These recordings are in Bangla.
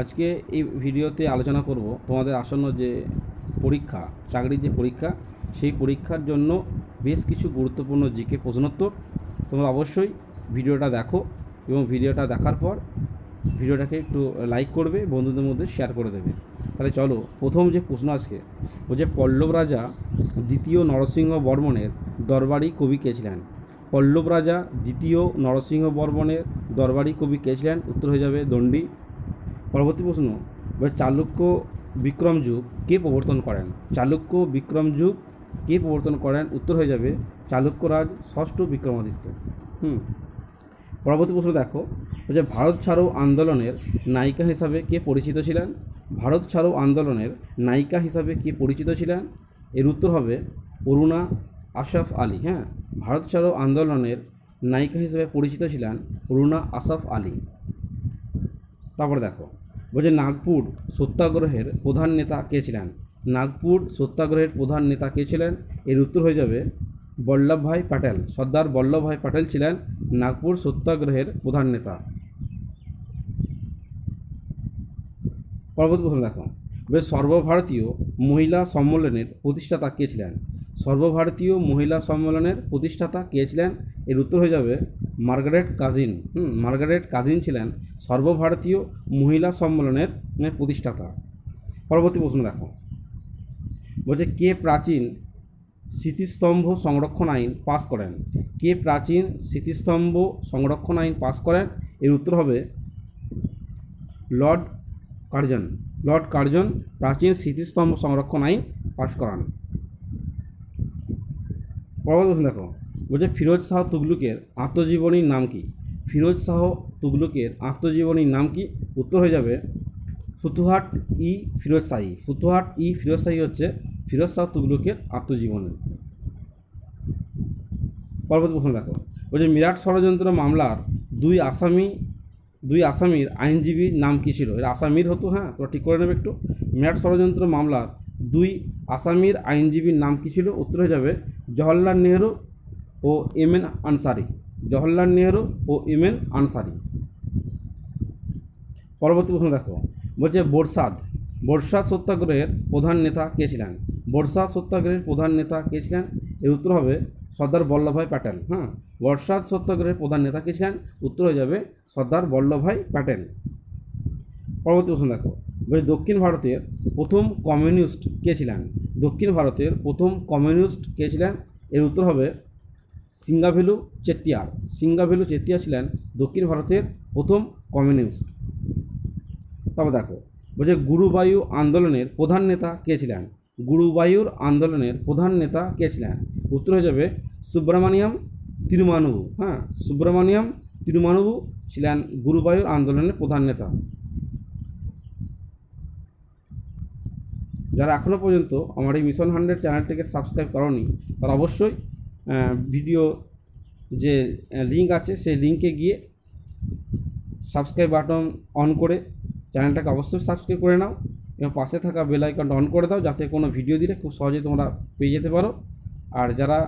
আজকে এই ভিডিওতে আলোচনা করব তোমাদের আসন্ন যে পরীক্ষা, চাকরির যে পরীক্ষা, সেই পরীক্ষার জন্য বেশ কিছু গুরুত্বপূর্ণ জিকে প্রশ্নোত্তর। তোমরা অবশ্যই ভিডিওটা দেখো এবং ভিডিওটা দেখার পর ভিডিওটাকে একটু লাইক করবে, বন্ধুদের মধ্যে শেয়ার করে দেবে। তাহলে চলো, প্রথম যে প্রশ্ন আজকে, ও যে পল্লব রাজা দ্বিতীয় নরসিংহ বর্মনের দরবারি কবি কে ছিলেন? পল্লব রাজা দ্বিতীয় নরসিংহ বর্মনের দরবারি কবি কে ছিলেন? উত্তর হয়ে যাবে দণ্ডী। পরবর্তী প্রশ্ন চালুক্য বিক্রম যুগ কে প্রবর্তন করেন? চালুক্য বিক্রম যুগ কে প্রবর্তন করেন? উত্তর হয়ে যাবে চালুক্যরাজ ষষ্ঠ বিক্রমাদিত্য। হুম। পরবর্তী প্রশ্ন দেখো, যে ভারত ছাড়ো আন্দোলনের নায়িকা হিসাবে কে পরিচিত ছিলেন? ভারত ছাড়ো আন্দোলনের নায়িকা হিসাবে কে পরিচিত ছিলেন? এর উত্তর হবে অরুণা আশরাফ আলী। হ্যাঁ ভারত ছাড়ো আন্দোলনের নায়িকা হিসেবে পরিচিত ছিলেন অরুণা আশাফ আলী। তারপরে দেখো বলছে, নাগপুর সত্যাগ্রহের প্রধান নেতা কে ছিলেন? নাগপুর সত্যাগ্রহের প্রধান নেতা কে ছিলেন? এর উত্তর হয়ে যাবে বল্লভভাই প্যাটেল, সর্দার বল্লভভাই প্যাটেল ছিলেন নাগপুর সত্যাগ্রহের প্রধান নেতা। পরবর্তী প্রশ্ন দেখো বেশ সর্বভারতীয় মহিলা সম্মেলনের প্রতিষ্ঠাতা কে ছিলেন? সর্বভারতীয় মহিলা সম্মেলনের প্রতিষ্ঠাতা কে ছিলেন? এর উত্তর হয়ে যাবে মার্গারেট কাজিন, হুম, মার্গারেট কাজিন ছিলেন সর্বভারতীয় মহিলা সম্মেলনের প্রতিষ্ঠাতা। পরবর্তী প্রশ্ন দেখো। বলছে, কে প্রাচীন স্মৃতিস্তম্ভ সংরক্ষণ আইন পাস করেন? কে প্রাচীন স্মৃতিস্তম্ভ সংরক্ষণ আইন পাস করেন? এর উত্তর হবে লর্ড কার্জন। লর্ড কার্জন প্রাচীন স্মৃতিস্তম্ভ সংরক্ষণ আইন পাস করান। পরবর্তী প্রশ্ন দেখো। বলছে ফিরোজ শাহ তুগলুকের আত্মজীবনীর নাম কি? ফিরোজ শাহ তুগলুকের আত্মজীবনীর নাম কি? উত্তর হয়ে যাবে ফুতুহাট ই ফিরোজ শাহী। ফুতুহাট ই ফিরোজ শাহী হচ্ছে ফিরোজ শাহ তুগলুকের আত্মজীবনী পরবর্তী প্রশ্ন দেখো। বলছে, মিরাট ষড়যন্ত্র মামলার দুই আসামি, দুই আসামির আইনজীবীর নাম কী ছিল? এর আসামির হতো হ্যাঁ তোরা ঠিক করে নেবে একটু। মিরাট ষড়যন্ত্র মামলার দুই আসামির আইনজীবীর নাম কী ছিল? উত্তর হয়ে যাবে, জওহরলাল নেহরু ও এম এন আনসারি, জওহরলাল নেহরু ও এম এন আনসারি। পরবর্তী প্রশ্ন দেখো, বলছে বোরসাদ বোরসাদ সত্যাগ্রহের প্রধান নেতা কে ছিলেন? বোরসাদ সত্যাগ্রহের প্রধান নেতা কে ছিলেন? এর উত্তর হবে সর্দার বল্লভভাই প্যাটেল হ্যাঁ? বর্ষাদ সত্যাগ্রহের প্রধান নেতা কে ছিলেন? উত্তর হয়ে যাবে সর্দার বল্লভভাই প্যাটেল। পরবর্তী প্রশ্ন দেখো, বলছে দক্ষিণ ভারতের প্রথম কমিউনিস্ট কে ছিলেন? দক্ষিণ ভারতের প্রথম কমিউনিস্ট কে ছিলেন? এর উত্তর হবে সিঙ্গাভেলু চেট্টিয়ার সিঙ্গাভেলু চেট্টিয়ার ছিলেন দক্ষিণ ভারতের প্রথম কমিউনিস্ট। তবে দেখো বলছে গুরুবায়ু আন্দোলনের প্রধান নেতা কে ছিলেন? গুরুবায়ুর আন্দোলনের প্রধান নেতা কে ছিলেন? উত্তর হয়ে যাবে সুব্রমণিয়াম তিরুমানুবু হ্যাঁ সুব্রমণিয়াম তিরুমানুবু ছিলেন গুরুবায়ুর আন্দোলনের প্রধান নেতা। যারা এখনও পর্যন্ত আমার এই মিশন হান্ড্রেড চ্যানেলটিকে সাবস্ক্রাইব করনি, তারা অবশ্যই ভিডিও যে লিঙ্ক আছে, সেই লিঙ্কে গিয়ে সাবস্ক্রাইব বাটন অন করে চ্যানেলটাকে অবশ্যই সাবস্ক্রাইব করে নাও এবং পাশে থাকা বেল আইকনটা অন করে দাও যাতে কোনো ভিডিও দিলে খুব সহজে তোমরা পেয়ে যেতে পারো। আর যারা,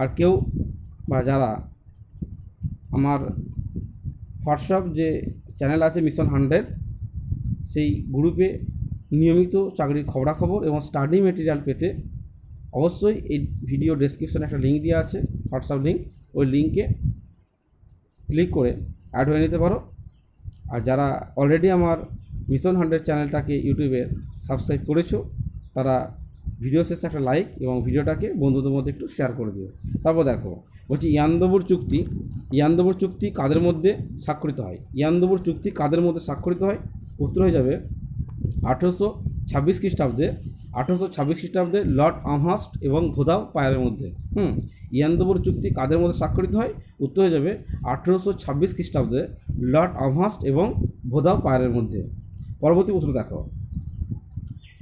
আর কেউ বা যারা আমার হোয়াটসঅ্যাপ যে চ্যানেল আছে মিশন হান্ড্রেড সেই গ্রুপে নিয়মিত চাকরির খবরাখবর এবং স্টাডি মেটেরিয়াল পেতে অবশ্যই এই ভিডিও ডেসক্রিপশনে একটা লিঙ্ক দেওয়া আছে হোয়াটসঅ্যাপ লিঙ্ক ওই লিঙ্কে ক্লিক করে অ্যাড হয়ে নিতে পারো। আর যারা অলরেডি আমার মিশন হান্ড্রেড চ্যানেলটাকে ইউটিউবে সাবস্ক্রাইব করেছ, তারা ভিডিও শেষে একটা লাইক এবং ভিডিওটাকে বন্ধুদের মধ্যে একটু শেয়ার করে দিও। তারপর দেখো, বলছি ইয়ান্দবুর চুক্তি। ইয়ান্দবুর চুক্তি কাদের মধ্যে স্বাক্ষরিত হয়? ইয়ান্দবুর চুক্তি কাদের মধ্যে স্বাক্ষরিত হয়? উত্তর হয়ে যাবে আঠেরোশো ছাব্বিশ খ্রিস্টাব্দে। আঠেরোশো ছাব্বিশ খ্রিস্টাব্দে লর্ড আমহাস্ট এবং ভোদাও পায়ারের মধ্যে। হুম ইয়ান্দবুর চুক্তি কাদের মধ্যে স্বাক্ষরিত হয়? উত্তর হয়ে যাবে, আঠেরোশো ছাব্বিশ খ্রিস্টাব্দে লর্ড আমহাস্ট এবং ভোদাও পায়ারের মধ্যে। পরবর্তী প্রশ্ন দেখো।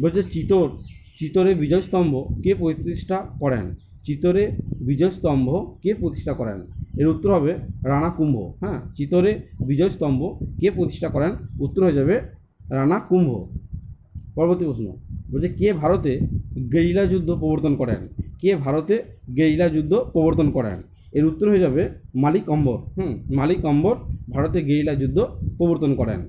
বলছে, চিতর, চিতরে বিজয়স্তম্ভ কে প্রতিষ্ঠা করেন? চিতরে বিজয়স্তম্ভ কে প্রতিষ্ঠা করেন? এর উত্তর হবে রানা কুম্ভ। হ্যাঁ চিতরে বিজয়স্তম্ভ কে প্রতিষ্ঠা করেন? উত্তর হয়ে যাবে রানা কুম্ভ। পরবর্তী প্রশ্ন, বলছে, কে ভারতে গেরিলা যুদ্ধ প্রবর্তন করেন? কে ভারতে গেরিলা যুদ্ধ প্রবর্তন করেন? এর উত্তর হয়ে যাবে মালিক অম্বর। হুম, মালিক অম্বর ভারতে গেরিলা যুদ্ধ প্রবর্তন করেন।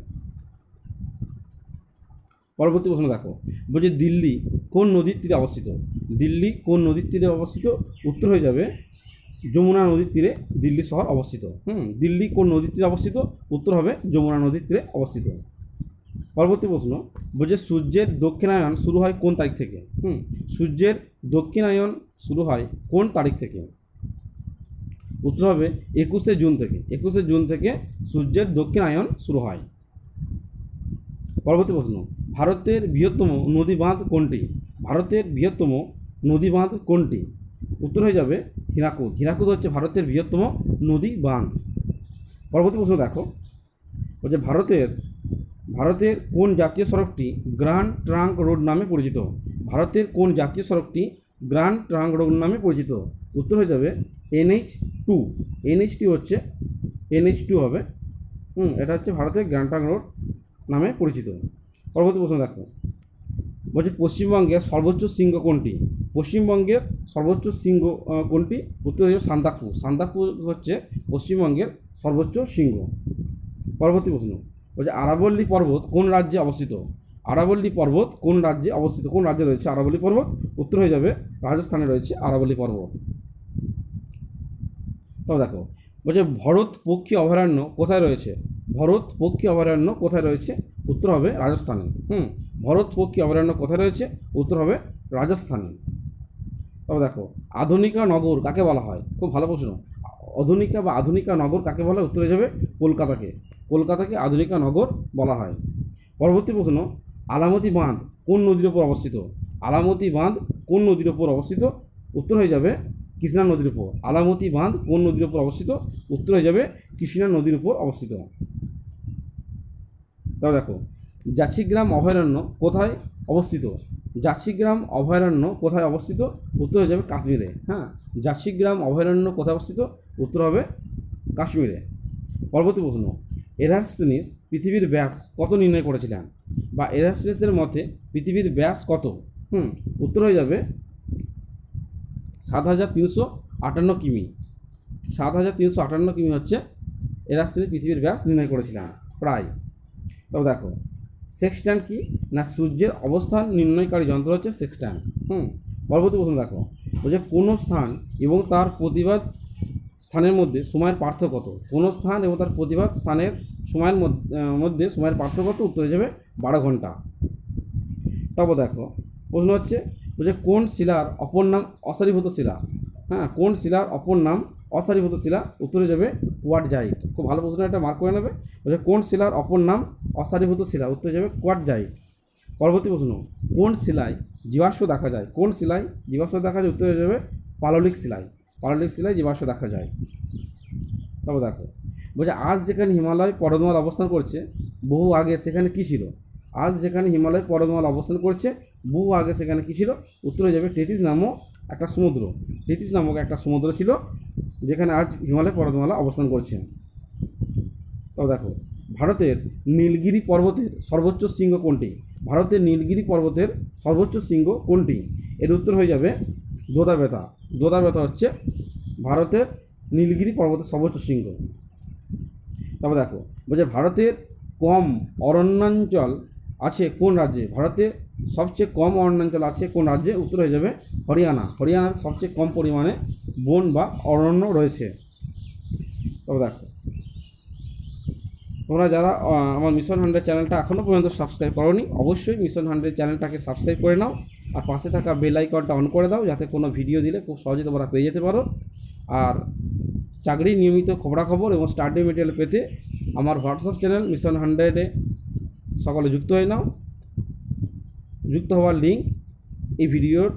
পরবর্তী প্রশ্ন দেখো, বলছে, দিল্লি কোন নদীর তীরে অবস্থিত? দিল্লি কোন নদীর তীরে অবস্থিত? উত্তর হয়ে যাবে যমুনা নদীর তীরে দিল্লি শহর অবস্থিত। হুম, দিল্লি কোন নদীর তীরে অবস্থিত? উত্তর হবে যমুনা নদীর তীরে অবস্থিত। পরবর্তী প্রশ্ন, বলছে সূর্যের দক্ষিণায়ন শুরু হয় কোন তারিখ থেকে? হুম, সূর্যের দক্ষিণায়ন শুরু হয় কোন তারিখ থেকে? উত্তর হবে একুশে জুন থেকে। একুশে জুন থেকে সূর্যের দক্ষিণায়ন শুরু হয়। পরবর্তী প্রশ্ন, ভারতের বৃহত্তম নদী বাঁধ কোনটি? ভারতের বৃহত্তম নদী বাঁধ কোনটি? উত্তর হয়ে যাবে হীরাকুদ। হীরাকুদ হচ্ছে ভারতের বৃহত্তম নদী বাঁধ পরবর্তী প্রশ্ন দেখো, বলছে ভারতের ভারতের কোন জাতীয় সড়কটি গ্র্যান্ড ট্রাঙ্ক রোড নামে পরিচিত? ভারতের কোন জাতীয় সড়কটি গ্র্যান্ড ট্রাঙ্ক রোড নামে পরিচিত? উত্তর হয়ে যাবে এনএইচ টু। এনএইচ টু হচ্ছে, এনএইচ টু হবে, হুম, এটা হচ্ছে ভারতের গ্র্যান্ড ট্রাঙ্ক রোড নামে পরিচিত। পরবর্তী প্রশ্ন দেখো। বলছে পশ্চিমবঙ্গের সর্বোচ্চ শৃঙ্গ কোনটি? পশ্চিমবঙ্গের সর্বোচ্চ শৃঙ্গ কোনটি? উত্তর হয়ে যাবে সান্দাকফু। সান্দাকফু হচ্ছে পশ্চিমবঙ্গের সর্বোচ্চ শৃঙ্গ। পরবর্তী প্রশ্ন। বলছে আরাবল্লী পর্বত কোন রাজ্যে অবস্থিত? আরাবল্লী পর্বত কোন রাজ্যে অবস্থিত? কোন রাজ্যে রয়েছে আরাবল্লী পর্বত? উত্তর হয়ে যাবে, রাজস্থানে রয়েছে আরাবল্লী পর্বত। তবে দেখো বলছে ভরত পক্ষী অভয়ারণ্য কোথায় রয়েছে? ভরত পক্ষী অভয়ারণ্য কোথায় রয়েছে? উত্তর হবে রাজস্থানে। হুম, ভরত পক্ষী অভয়ারণ্য কোথায় রয়েছে? উত্তর হবে রাজস্থানে। তবে দেখো, আধুনিকা নগর কাকে বলা হয়? খুব ভালো প্রশ্ন। আধুনিকা বা আধুনিকা নগর কাকে বলা হয়? উত্তরে যাবে কলকাতাকে। কলকাতাকে আধুনিকা নগর বলা হয়। পরবর্তী প্রশ্ন, আলামতি বাঁধ কোন নদীর ওপর অবস্থিত? আলামতি বাঁধ কোন নদীর ওপর অবস্থিত? উত্তর হয়ে যাবে কৃষ্ণা নদীর উপর। আলামতি বাঁধ কোন নদীর উপর অবস্থিত? উত্তর হয়ে যাবে কৃষ্ণা নদীর উপর অবস্থিত। তাও দেখো জাচিগ্রাম অভয়ারণ্য কোথায় অবস্থিত? জাচিগ্রাম অভয়ারণ্য কোথায় অবস্থিত? উত্তর হয়ে যাবে কাশ্মীরে। হ্যাঁ জাচিগ্রাম অভয়ারণ্য কোথায় অবস্থিত? উত্তর হবে কাশ্মীরে। পরবর্তী প্রশ্ন এরাস্টিনিস পৃথিবীর ব্যাস কত নির্ণয় করেছিলেন? বা এরাস্টিনিসের মতে পৃথিবীর ব্যাস কত? হুম, উত্তর হয়ে যাবে সাত হাজার তিনশো আটান্ন কিমি। সাত হাজার তিনশো আটান্ন কিমি হচ্ছে এরাস্টিনিস পৃথিবীর ব্যাস নির্ণয় করেছিলেন, প্রায়। তবে দেখো সেক্সট্যান্ড কি? না সূর্যের অবস্থান নির্ণয়কারী যন্ত্র হচ্ছে সেক্সট্যান্ড হুম, পরবর্তী প্রশ্ন দেখো, বলছে কোনো স্থান এবং তার প্রতিবাদ স্থানের মধ্যে সময়ের পার্থক্য কত? কোনো স্থান এবং তার প্রতিবাদ স্থানের সময়ের মধ্য- সময়ের পার্থক্য কত? উত্তরে যাবে বারো ঘণ্টা। তারপর দেখো, প্রশ্ন হচ্ছে, বলছে, কোন শিলার অপর নাম অসারীভূত শিলা? হ্যাঁ কোন শিলার অপর নাম অসারীভূত শিলা? উত্তরে যাবে কোয়াটজাইট খুব ভালো প্রশ্ন, এটা মার্ক করে নেবে। বলছে, কোন শিলার অপর নাম অসারীভূত শিলা? উত্তরে যাবে কোয়াটজাইট পরবর্তী প্রশ্ন, কোন শিলায় জীবাশ্ম দেখা যায়? কোন শিলায় জীবাশ্ম দেখা যায়? উত্তরে যাবে পাললিক শিলায়। পাললিক শিলায় জীবাশ্ম দেখা যায়। তবে দেখো, বলছে, আজ যেখানে হিমালয় পর্বতমালা অবস্থান করছে, বহু আগে সেখানে কী ছিল? আজ যেখানে হিমালয় পর্বতমালা অবস্থান করছে, বহু আগে সেখানে কী ছিল? উত্তরে যাবে টেতিস নামক একটা সমুদ্র। টেতিস নামক একটা সমুদ্র ছিল, যেখানে আজ হিমালয় পর্বতমালা অবস্থান করছে। তবে দেখো, ভারতের নীলগিরি পর্বতের সর্বোচ্চ শৃঙ্গ কোনটি? ভারতের নীলগিরি পর্বতের সর্বোচ্চ শৃঙ্গ কোনটি? এর উত্তর হয়ে যাবে দোদাবেতা। দোদাবেতা হচ্ছে ভারতের নীলগিরি পর্বতের সর্বোচ্চ শৃঙ্গ। তবে দেখো, বলছে ভারতের কম অরণ্যাঞ্চল আছে কোন রাজ্যে? ভারতে সবচেয়ে কম অরণ্যাঞ্চল আছে কোন রাজ্যে? উত্তর হয়ে যাবে হরিয়ানা। হরিয়ানার সবচেয়ে কম পরিমাণে বন বা অরণ্য রয়েছে। তবে দেখো, তোমরা যারা আমার মিশন হান্ড্রেড চ্যানেলটা এখনও পর্যন্ত সাবস্ক্রাইব করোনি, অবশ্যই মিশন হান্ড্রেড চ্যানেলটাকে সাবস্ক্রাইব করে নাও। আর পাশে থাকা বেল আইকনটা অন করে দাও, যাতে কোনো ভিডিও দিলে খুব সহজে তোমরা পেয়ে যেতে পারো। আর চাকরি নিয়মিত খবরাখবর এবং স্টাডি মেটেরিয়াল পেতে আমার হোয়াটসঅ্যাপ চ্যানেল মিশন হান্ড্রেডে সকলে যুক্ত হয়ে নাও। যুক্ত হওয়ার লিঙ্ক এই ভিডিওর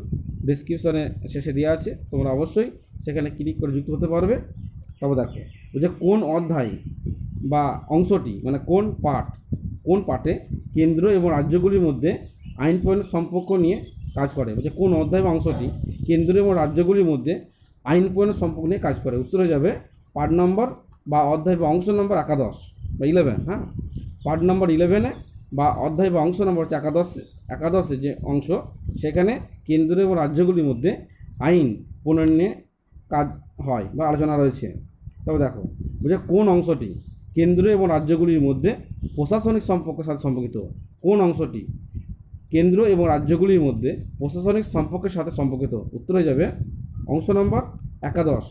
ডিসক্রিপশনে শেষে দেওয়া আছে, তোমরা অবশ্যই সেখানে ক্লিক করে যুক্ত হতে পারবে। তবে দেখো যে কোন অধ্যায় বা অংশটি মানে কোন পাঠ, কোন পাঠে কেন্দ্র এবং রাজ্যগুলির মধ্যে আইন প্রণয়ন সম্পর্ক নিয়ে কাজ করে যে কোন অধ্যায় অংশটি কেন্দ্র এবং রাজ্যগুলির মধ্যে আইন প্রণয়ন সম্পর্ক নিয়ে কাজ করে। উত্তরে যাবে পার্ট নম্বর বা অধ্যায় বা অংশ নম্বর একাদশ বা ইলেভেন হ্যাঁ? পার্ট নম্বর ইলেভেনে বা অধ্যায় বা অংশ নম্বর হচ্ছে একাদশ একাদশের যে অংশ, সেখানে কেন্দ্র এবং রাজ্যগুলির মধ্যে আইন প্রণয়ন নিয়ে কাজ হয় বা আলোচনা রয়েছে। তবে দেখো বুঝে কোন অংশটি কেন্দ্র এবং রাজ্যগুলির মধ্যে প্রশাসনিক সম্পর্কের সাথে সম্পর্কিত? কোন অংশটি? কেন্দ্র এবং রাজ্যগুলির মধ্যে প্রশাসনিক সম্পর্কের সাথে সম্পর্কিত। উত্তর হয়ে যাবে অংশ নম্বর একাদশ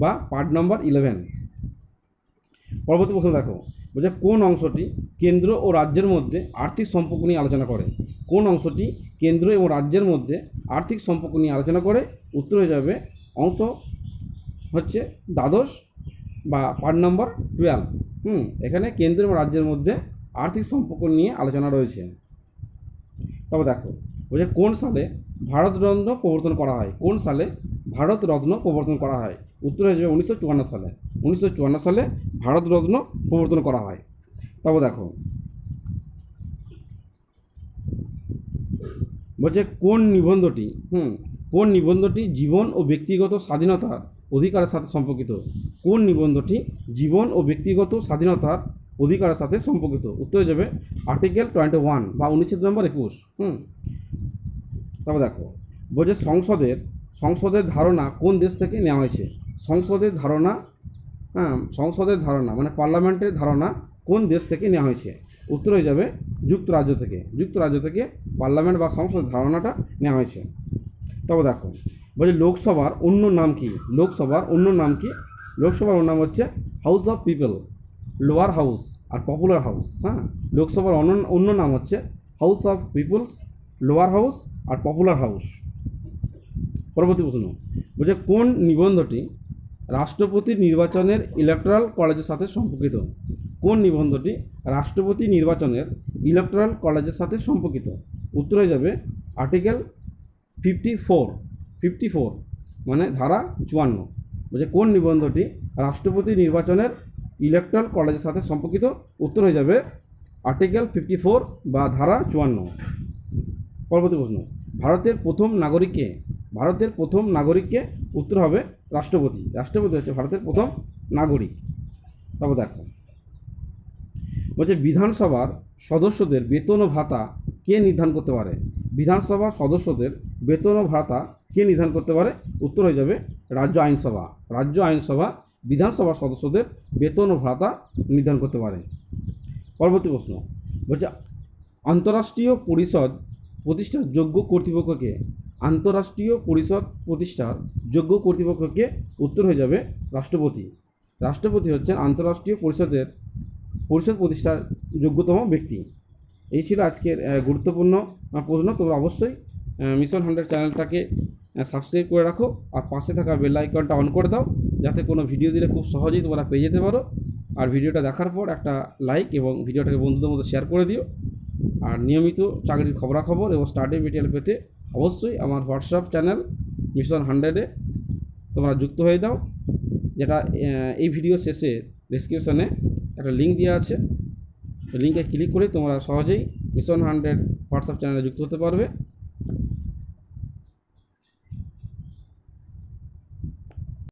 বা পার্ট নম্বর ইলেভেন পরবর্তী প্রশ্ন দেখো, বলছে কোন অংশটি কেন্দ্র ও রাজ্যের মধ্যে আর্থিক সম্পর্ক নিয়ে আলোচনা করে? কোন অংশটি কেন্দ্র এবং রাজ্যের মধ্যে আর্থিক সম্পর্ক নিয়ে আলোচনা করে? উত্তর হয়ে যাবে অংশ হচ্ছে দ্বাদশ বা পার্ট নম্বর টুয়েলভ হুম, এখানে কেন্দ্র এবং রাজ্যের মধ্যে আর্থিক সম্পর্ক নিয়ে আলোচনা রয়েছে। তবে দেখো বলছে কোন সালে ভারতরত্ন প্রবর্তন করা হয়? কোন সালে ভারতরত্ন প্রবর্তন করা হয়? উত্তর হয়ে যাবে উনিশশো চুয়ান্ন সালে। উনিশশো চুয়ান্ন সালে ভারতরত্ন প্রবর্তন করা হয়। তবে দেখো, বলছে কোন নিবন্ধটি, হুম, কোন নিবন্ধটি জীবন ও ব্যক্তিগত স্বাধীনতার অধিকারের সাথে সম্পর্কিত? কোন নিবন্ধটি জীবন ও ব্যক্তিগত স্বাধীনতার অধিকারের সাথে সম্পর্কিত। উত্তর যাবে আর্টিকেল টোয়েন্টি ওয়ান বা অনুচ্ছেদ নম্বর একুশ। হুম। তবে দেখো, বলছে সংসদের সংসদের ধারণা কোন দেশ থেকে নেওয়া হয়েছে? সংসদের ধারণা হ্যাঁ সংসদের ধারণা মানে পার্লামেন্টের ধারণা কোন দেশ থেকে নেওয়া হয়েছে? উত্তর হয়ে যাবে যুক্তরাজ্য থেকে। যুক্তরাজ্য থেকে পার্লামেন্ট বা সংসদের ধারণাটা নেওয়া হয়েছে। তবে দেখো, বলছে লোকসভার অন্য নাম কি? লোকসভার অন্য নাম কি? লোকসভার অন্য নাম হচ্ছে house of people lower house R popular house হ্যাঁ? লোকসভার অন্য অন্য নাম হচ্ছে house of peoples lower house R popular house পরবর্তী প্রশ্ন। বলছে, কোন নিবন্ধটি রাষ্ট্রপতি নির্বাচনের ইলেকট্রাল কলেজের সাথে সম্পর্কিত? কোন নিবন্ধটি রাষ্ট্রপতি নির্বাচনের ইলেকট্রাল কলেজের সাথে সম্পর্কিত? উত্তর হয়ে যাবে article fifty four fifty four মানে ধারা চুয়ান্ন। বলছে, কোন নিবন্ধটি রাষ্ট্রপতি নির্বাচনের ইলেকট্রাল কলেজের সাথে সম্পর্কিত উত্তর হয়ে যাবে আর্টিকেল ফিফটি ফোর বা ধারা চুয়ান্ন। পরবর্তী প্রশ্ন, ভারতের প্রথম নাগরিককে, ভারতের প্রথম নাগরিককে উত্তর হবে রাষ্ট্রপতি। রাষ্ট্রপতি হচ্ছে ভারতের প্রথম নাগরিক। তারপর দেখো, বলছে বিধানসভার সদস্যদের বেতন ও ভাতা কে নির্ধারণ করতে পারে? বিধানসভার সদস্যদের বেতন ও ভাতা কে নির্ধারণ করতে পারে? উত্তর হয়ে যাবে রাজ্য আইনসভা। রাজ্য আইনসভা বিধানসভার সদস্যদের বেতন ও ভাতা নির্ধারণ করতে পারে পরবর্তী প্রশ্ন, বলছে, আন্তঃরাষ্ট্রীয় পরিষদ প্রতিষ্ঠার যোগ্য কর্তৃপক্ষকে, আন্তঃরাষ্ট্রীয় পরিষদ প্রতিষ্ঠার যোগ্য কর্তৃপক্ষকে উত্তর হয়ে যাবে রাষ্ট্রপতি। রাষ্ট্রপতি হচ্ছেন আন্তঃরাষ্ট্রীয় পরিষদের, পরিষদ প্রতিষ্ঠার যোগ্যতম ব্যক্তি। এই ছিল আজকের গুরুত্বপূর্ণ প্রশ্ন। তোমরা অবশ্যই মিশন হান্ড্রেড চ্যানেলটাকে সাবস্ক্রাইব করে রাখো আর পাশে থাকা বেল আইকনটা অন করে দাও, যাতে কোনো ভিডিও দিলে খুব সহজেই তোমরা পেয়ে যেতে পারো। আর ভিডিওটা দেখার পর একটা লাইক এবং ভিডিওটাকে বন্ধুদের মধ্যে শেয়ার করে দিও। আর নিয়মিত চাকরির খবরাখবর এবং স্টাডি মেটেরিয়াল পেতে অবশ্যই আমার হোয়াটসঅ্যাপ চ্যানেল মিশন হান্ড্রেডে তোমরা যুক্ত হয়ে দাও, যেটা এই ভিডিও শেষে ডিসক্রিপশনে একটা লিঙ্ক দেওয়া আছে। লিঙ্কে ক্লিক করে তোমরা সহজেই মিশন হান্ড্রেড হোয়াটসঅ্যাপ চ্যানেলে যুক্ত হতে পারবে।